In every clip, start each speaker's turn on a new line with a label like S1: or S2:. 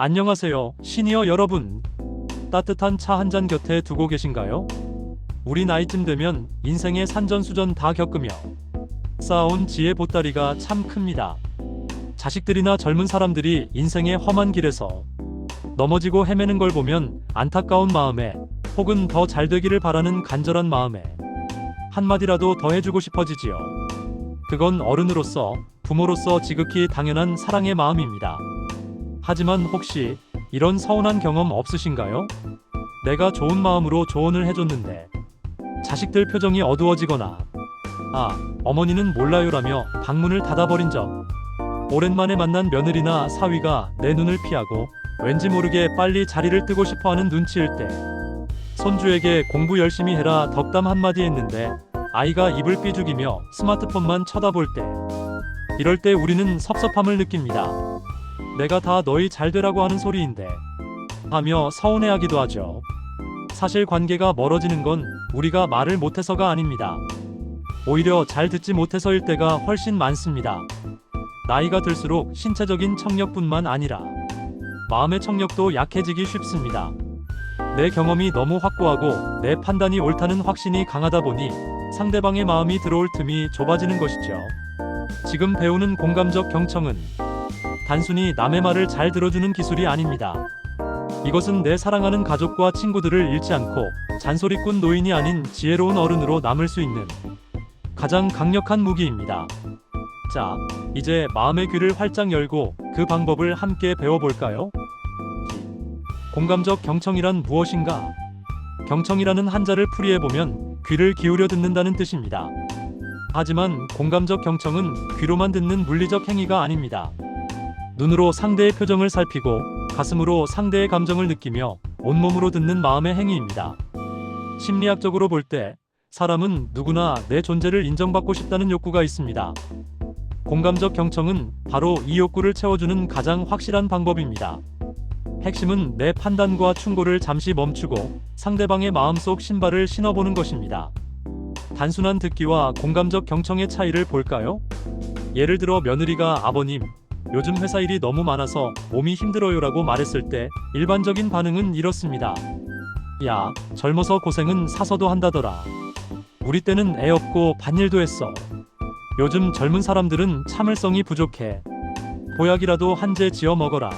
S1: 안녕하세요, 시니어 여러분. 따뜻한 차 한 잔 곁에 두고 계신가요? 우리 나이쯤 되면 인생의 산전수전 다 겪으며 쌓아온 지혜 보따리가 참 큽니다. 자식들이나 젊은 사람들이 인생의 험한 길에서 넘어지고 헤매는 걸 보면 안타까운 마음에 혹은 더 잘 되기를 바라는 간절한 마음에 한마디라도 더 해주고 싶어지지요. 그건 어른으로서 부모로서 지극히 당연한 사랑의 마음입니다. 하지만 혹시 이런 서운한 경험 없으신가요? 내가 좋은 마음으로 조언을 해줬는데 자식들 표정이 어두워지거나 아, 어머니는 몰라요라며 방문을 닫아버린 적 오랜만에 만난 며느리나 사위가 내 눈을 피하고 왠지 모르게 빨리 자리를 뜨고 싶어하는 눈치일 때 손주에게 공부 열심히 해라 덕담 한마디 했는데 아이가 입을 삐죽이며 스마트폰만 쳐다볼 때 이럴 때 우리는 섭섭함을 느낍니다. 내가 다 너희 잘 되라고 하는 소리인데 하며 서운해하기도 하죠. 사실 관계가 멀어지는 건 우리가 말을 못해서가 아닙니다. 오히려 잘 듣지 못해서일 때가 훨씬 많습니다. 나이가 들수록 신체적인 청력뿐만 아니라 마음의 청력도 약해지기 쉽습니다. 내 경험이 너무 확고하고 내 판단이 옳다는 확신이 강하다 보니 상대방의 마음이 들어올 틈이 좁아지는 것이죠. 지금 배우는 공감적 경청은 단순히 남의 말을 잘 들어주는 기술이 아닙니다. 이것은 내 사랑하는 가족과 친구들을 잃지 않고 잔소리꾼 노인이 아닌 지혜로운 어른으로 남을 수 있는 가장 강력한 무기입니다. 자, 이제 마음의 귀를 활짝 열고 그 방법을 함께 배워볼까요? 공감적 경청이란 무엇인가? 경청이라는 한자를 풀이해보면 귀를 기울여 듣는다는 뜻입니다. 하지만 공감적 경청은 귀로만 듣는 물리적 행위가 아닙니다. 눈으로 상대의 표정을 살피고 가슴으로 상대의 감정을 느끼며 온몸으로 듣는 마음의 행위입니다. 심리학적으로 볼 때 사람은 누구나 내 존재를 인정받고 싶다는 욕구가 있습니다. 공감적 경청은 바로 이 욕구를 채워주는 가장 확실한 방법입니다. 핵심은 내 판단과 충고를 잠시 멈추고 상대방의 마음속 신발을 신어보는 것입니다. 단순한 듣기와 공감적 경청의 차이를 볼까요? 예를 들어 며느리가 아버님, 요즘 회사 일이 너무 많아서 몸이 힘들어요라고 말했을 때 일반적인 반응은 이렇습니다. 야, 젊어서 고생은 사서도 한다더라. 우리 때는 애 없고 반일도 했어. 요즘 젊은 사람들은 참을성이 부족해. 보약이라도 한 재 지어 먹어라.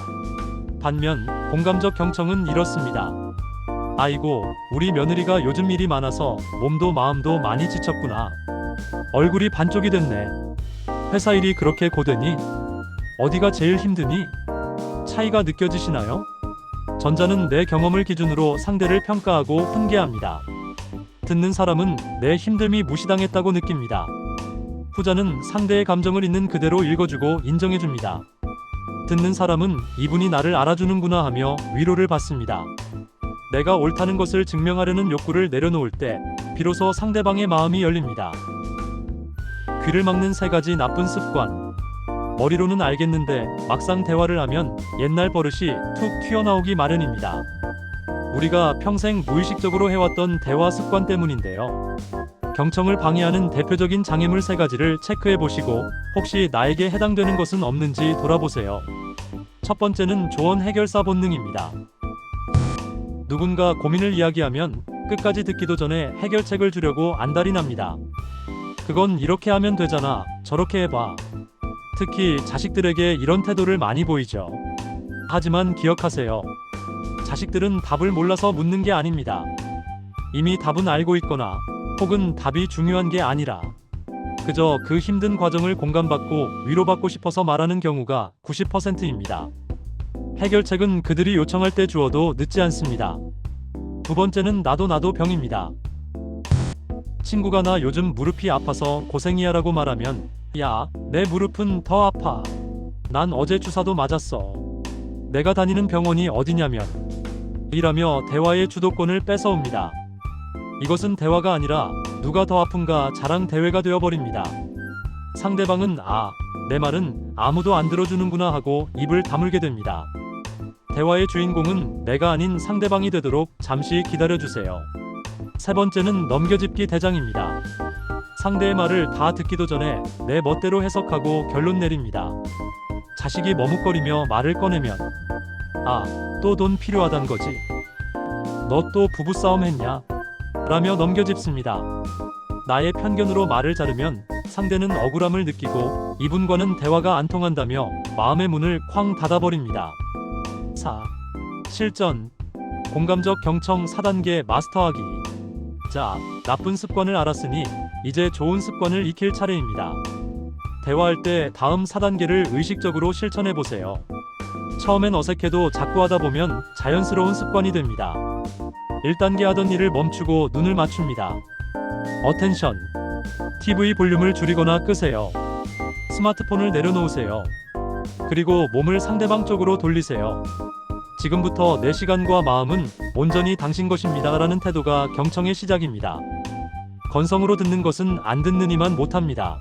S1: 반면 공감적 경청은 이렇습니다. 아이고, 우리 며느리가 요즘 일이 많아서 몸도 마음도 많이 지쳤구나. 얼굴이 반쪽이 됐네. 회사 일이 그렇게 고되니? 어디가 제일 힘드니? 차이가 느껴지시나요? 전자는 내 경험을 기준으로 상대를 평가하고 훈계합니다. 듣는 사람은 내 힘듦이 무시당했다고 느낍니다. 후자는 상대의 감정을 있는 그대로 읽어주고 인정해줍니다. 듣는 사람은 이분이 나를 알아주는구나 하며 위로를 받습니다. 내가 옳다는 것을 증명하려는 욕구를 내려놓을 때 비로소 상대방의 마음이 열립니다. 귀를 막는 세 가지 나쁜 습관. 머리로는 알겠는데 막상 대화를 하면 옛날 버릇이 툭 튀어나오기 마련입니다. 우리가 평생 무의식적으로 해왔던 대화 습관 때문인데요. 경청을 방해하는 대표적인 장애물 세 가지를 체크해 보시고 혹시 나에게 해당되는 것은 없는지 돌아보세요. 첫 번째는 조언 해결사 본능입니다. 누군가 고민을 이야기하면 끝까지 듣기도 전에 해결책을 주려고 안달이 납니다. 그건 이렇게 하면 되잖아. 저렇게 해봐. 특히 자식들에게 이런 태도를 많이 보이죠. 하지만 기억하세요. 자식들은 답을 몰라서 묻는 게 아닙니다. 이미 답은 알고 있거나 혹은 답이 중요한 게 아니라 그저 그 힘든 과정을 공감받고 위로받고 싶어서 말하는 경우가 90%입니다. 해결책은 그들이 요청할 때 주어도 늦지 않습니다. 두 번째는 나도 나도 병입니다. 친구가 나 요즘 무릎이 아파서 고생이야 라고 말하면 야, 내 무릎은 더 아파. 난 어제 주사도 맞았어. 내가 다니는 병원이 어디냐면 이라며 대화의 주도권을 뺏어옵니다. 이것은 대화가 아니라 누가 더 아픈가 자랑 대회가 되어버립니다. 상대방은 아, 내 말은 아무도 안 들어주는구나 하고 입을 다물게 됩니다. 대화의 주인공은 내가 아닌 상대방이 되도록 잠시 기다려주세요. 세 번째는 넘겨짚기 대장입니다. 상대의 말을 다 듣기도 전에 내 멋대로 해석하고 결론 내립니다. 자식이 머뭇거리며 말을 꺼내면 아, 또 돈 필요하단 거지. 너 또 부부싸움 했냐? 라며 넘겨짚습니다. 나의 편견으로 말을 자르면 상대는 억울함을 느끼고 이분과는 대화가 안 통한다며 마음의 문을 쾅 닫아버립니다. 4. 실전 공감적 경청 4단계 마스터하기 자, 나쁜 습관을 알았으니 이제 좋은 습관을 익힐 차례입니다. 대화할 때 다음 4단계를 의식적으로 실천해 보세요. 처음엔 어색해도 자꾸 하다 보면 자연스러운 습관이 됩니다. 1단계 하던 일을 멈추고 눈을 맞춥니다. 어텐션. TV 볼륨을 줄이거나 끄세요. 스마트폰을 내려놓으세요. 그리고 몸을 상대방 쪽으로 돌리세요. 지금부터 내 시간과 마음은 온전히 당신 것입니다. 라는 태도가 경청의 시작입니다. 건성으로 듣는 것은 안 듣는 이만 못합니다.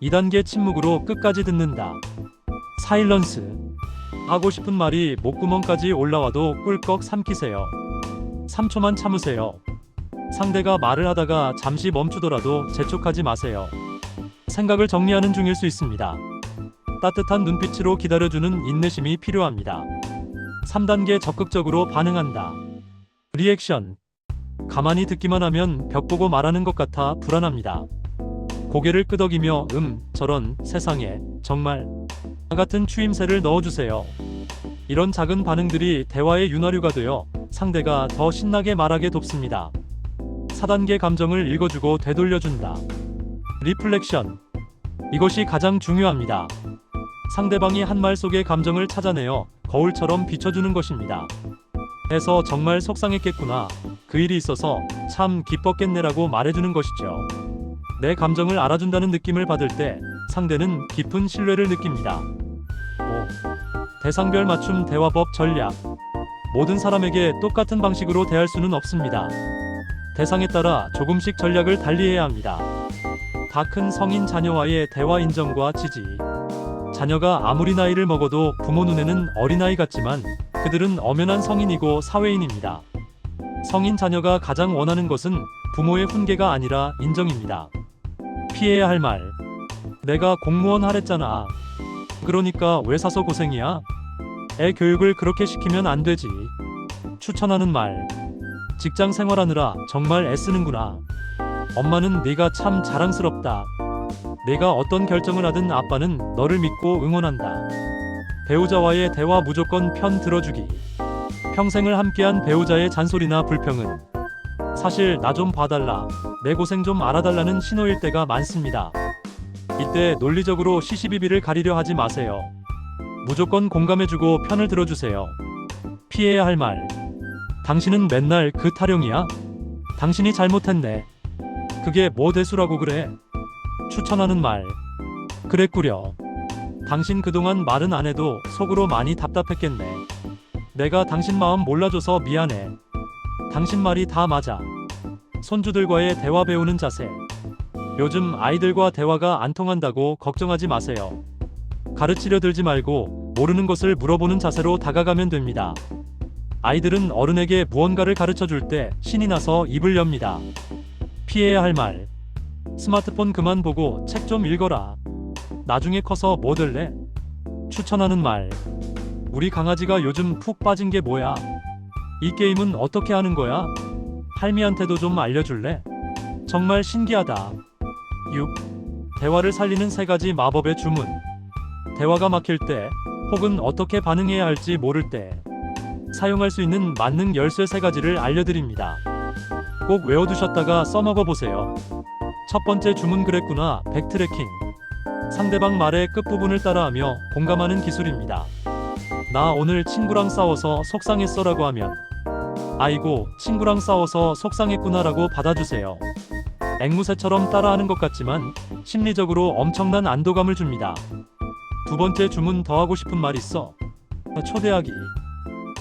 S1: 2단계 침묵으로 끝까지 듣는다. 사일런스. 하고 싶은 말이 목구멍까지 올라와도 꿀꺽 삼키세요. 3초만 참으세요. 상대가 말을 하다가 잠시 멈추더라도 재촉하지 마세요. 생각을 정리하는 중일 수 있습니다. 따뜻한 눈빛으로 기다려주는 인내심이 필요합니다. 3단계 적극적으로 반응한다. 리액션. 가만히 듣기만 하면 벽 보고 말하는 것 같아 불안합니다. 고개를 끄덕이며 음, 저런 세상에 정말 같은 추임새를 넣어주세요. 이런 작은 반응들이 대화의 윤활유가 되어 상대가 더 신나게 말하게 돕습니다. 4단계 감정을 읽어주고 되돌려준다. 리플렉션. 이것이 가장 중요합니다. 상대방이 한 말 속의 감정을 찾아내어 거울처럼 비춰주는 것입니다. 해서 정말 속상했겠구나. 그 일이 있어서 참 기뻤겠네라고 말해주는 것이죠. 내 감정을 알아준다는 느낌을 받을 때 상대는 깊은 신뢰를 느낍니다. 5. 대상별 맞춤 대화법 전략. 모든 사람에게 똑같은 방식으로 대할 수는 없습니다. 대상에 따라 조금씩 전략을 달리해야 합니다. 다 큰 성인 자녀와의 대화 인정과 지지. 자녀가 아무리 나이를 먹어도 부모 눈에는 어린아이 같지만 그들은 엄연한 성인이고 사회인입니다. 성인 자녀가 가장 원하는 것은 부모의 훈계가 아니라 인정입니다. 피해야 할 말. 내가 공무원 하랬잖아. 그러니까 왜 사서 고생이야? 애 교육을 그렇게 시키면 안 되지. 추천하는 말. 직장 생활하느라 정말 애쓰는구나. 엄마는 네가 참 자랑스럽다. 내가 어떤 결정을 하든 아빠는 너를 믿고 응원한다. 배우자와의 대화 무조건 편 들어주기. 평생을 함께한 배우자의 잔소리나 불평은 사실 나 좀 봐달라, 내 고생 좀 알아달라는 신호일 때가 많습니다. 이때 논리적으로 시시비비를 가리려 하지 마세요. 무조건 공감해주고 편을 들어주세요. 피해야 할 말. 당신은 맨날 그 타령이야? 당신이 잘못했네. 그게 뭐 대수라고 그래? 추천하는 말. 그랬구려. 당신 그동안 말은 안 해도 속으로 많이 답답했겠네. 내가 당신 마음 몰라줘서 미안해. 당신 말이 다 맞아. 손주들과의 대화 배우는 자세. 요즘 아이들과 대화가 안 통한다고 걱정하지 마세요. 가르치려 들지 말고 모르는 것을 물어보는 자세로 다가가면 됩니다. 아이들은 어른에게 무언가를 가르쳐 줄 때 신이 나서 입을 엽니다. 피해야 할 말. 스마트폰 그만 보고 책 좀 읽어라. 나중에 커서 뭐 될래? 추천하는 말. 우리 강아지가 요즘 푹 빠진 게 뭐야? 이 게임은 어떻게 하는 거야? 할미한테도 좀 알려줄래? 정말 신기하다. 6. 대화를 살리는 세 가지 마법의 주문. 대화가 막힐 때, 혹은 어떻게 반응해야 할지 모를 때, 사용할 수 있는 만능 열쇠 세 가지를 알려드립니다. 꼭 외워두셨다가 써먹어 보세요. 첫 번째 주문 그랬구나, 백트래킹. 상대방 말의 끝부분을 따라하며 공감하는 기술입니다. 나 오늘 친구랑 싸워서 속상했어라고 하면, 아이고, 친구랑 싸워서 속상했구나라고 받아주세요. 앵무새처럼 따라하는 것 같지만 심리적으로 엄청난 안도감을 줍니다. 두 번째 주문 더 하고 싶은 말 있어? 초대하기.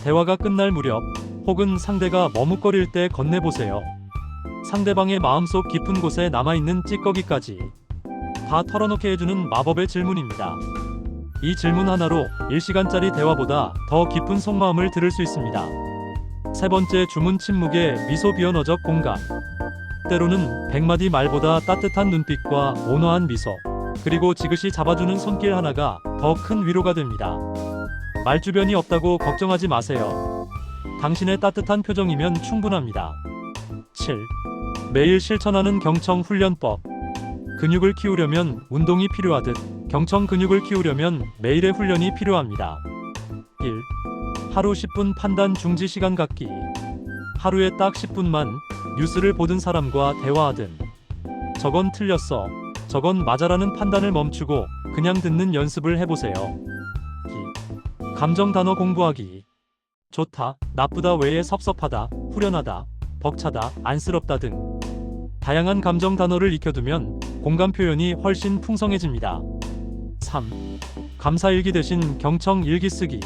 S1: 대화가 끝날 무렵 혹은 상대가 머뭇거릴 때 건네보세요. 상대방의 마음속 깊은 곳에 남아있는 찌꺼기까지 다 털어놓게 해주는 마법의 질문입니다. 이 질문 하나로 1시간짜리 대화보다 더 깊은 속마음을 들을 수 있습니다. 세 번째 주문 침묵의 미소 비언어적 공감. 때로는 백마디 말보다 따뜻한 눈빛과 온화한 미소, 그리고 지그시 잡아주는 손길 하나가 더 큰 위로가 됩니다. 말주변이 없다고 걱정하지 마세요. 당신의 따뜻한 표정이면 충분합니다. 7. 매일 실천하는 경청 훈련법. 근육을 키우려면 운동이 필요하듯 경청 근육을 키우려면 매일의 훈련이 필요합니다. 1. 하루 10분 판단 중지 시간 갖기. 하루에 딱 10분만 뉴스를 보던 사람과 대화하든 저건 틀렸어. 저건 맞아라는 판단을 멈추고 그냥 듣는 연습을 해보세요. 2. 감정 단어 공부하기. 좋다, 나쁘다 외에 섭섭하다, 후련하다, 벅차다, 안쓰럽다 등 다양한 감정 단어를 익혀두면 공감 표현이 훨씬 풍성해집니다. 3. 감사일기 대신 경청 일기 쓰기.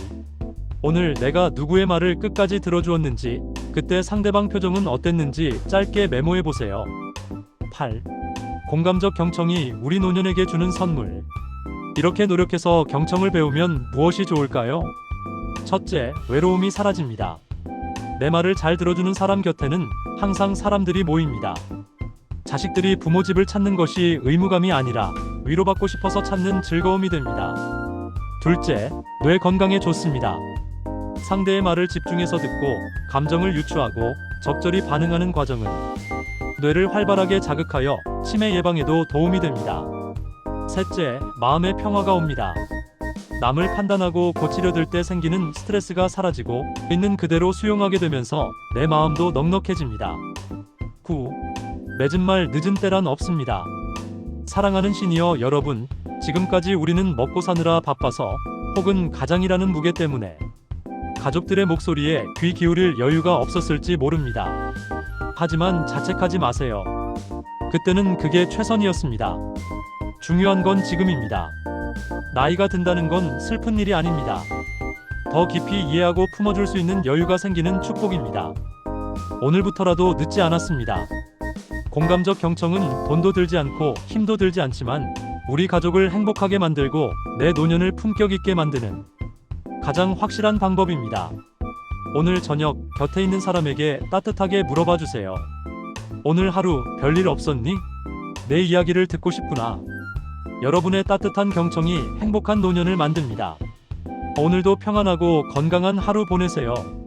S1: 오늘 내가 누구의 말을 끝까지 들어주었는지, 그때 상대방 표정은 어땠는지 짧게 메모해 보세요. 8. 공감적 경청이 우리 노년에게 주는 선물. 이렇게 노력해서 경청을 배우면 무엇이 좋을까요? 첫째, 외로움이 사라집니다. 내 말을 잘 들어주는 사람 곁에는 항상 사람들이 모입니다. 자식들이 부모 집을 찾는 것이 의무감이 아니라 위로받고 싶어서 찾는 즐거움이 됩니다. 둘째, 뇌 건강에 좋습니다. 상대의 말을 집중해서 듣고 감정을 유추하고 적절히 반응하는 과정은 뇌를 활발하게 자극하여 치매 예방에도 도움이 됩니다. 셋째, 마음의 평화가 옵니다. 남을 판단하고 고치려 들 때 생기는 스트레스가 사라지고 있는 그대로 수용하게 되면서 내 마음도 넉넉해집니다. 9. 맺은 말 늦은 때란 없습니다. 사랑하는 시니어 여러분, 지금까지 우리는 먹고 사느라 바빠서 혹은 가장이라는 무게 때문에 가족들의 목소리에 귀 기울일 여유가 없었을지 모릅니다. 하지만 자책하지 마세요. 그때는 그게 최선이었습니다. 중요한 건 지금입니다. 나이가 든다는 건 슬픈 일이 아닙니다. 더 깊이 이해하고 품어줄 수 있는 여유가 생기는 축복입니다. 오늘부터라도 늦지 않았습니다. 공감적 경청은 돈도 들지 않고 힘도 들지 않지만 우리 가족을 행복하게 만들고 내 노년을 품격 있게 만드는 가장 확실한 방법입니다. 오늘 저녁 곁에 있는 사람에게 따뜻하게 물어봐 주세요. 오늘 하루 별일 없었니? 내 이야기를 듣고 싶구나. 여러분의 따뜻한 경청이 행복한 노년을 만듭니다. 오늘도 평안하고 건강한 하루 보내세요.